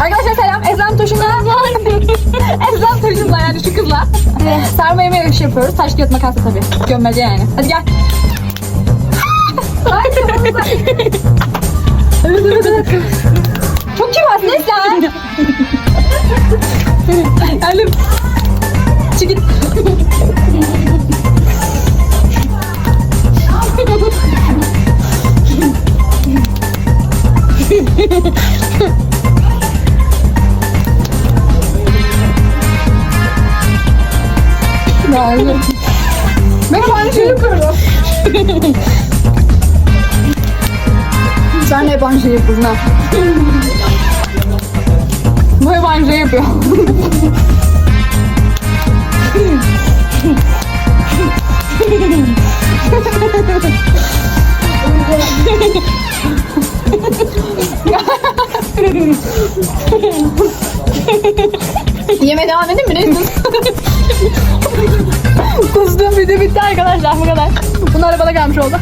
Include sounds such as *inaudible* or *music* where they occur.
Arkadaşlar selam. Ezan Toş'unla *laughs* Ezan Toş'unla yani şu kızla sarma yeme yarışı yapıyoruz. Taş kağıt makasla tabii. Gömmece yani. Hadi gel. *laughs* evet. Çok kibarsın Esra. *laughs* Elim. Çık git. Yani. Ben hep aynı şeyi yapıyorum. Sen hep şeyi yapıyorsun ha. Bu hep şeyi yapıyor. Yemeğe devam edeyim mi? Ne bitti arkadaşlar bu kadar. Bunlar da bana gelmiş oldu.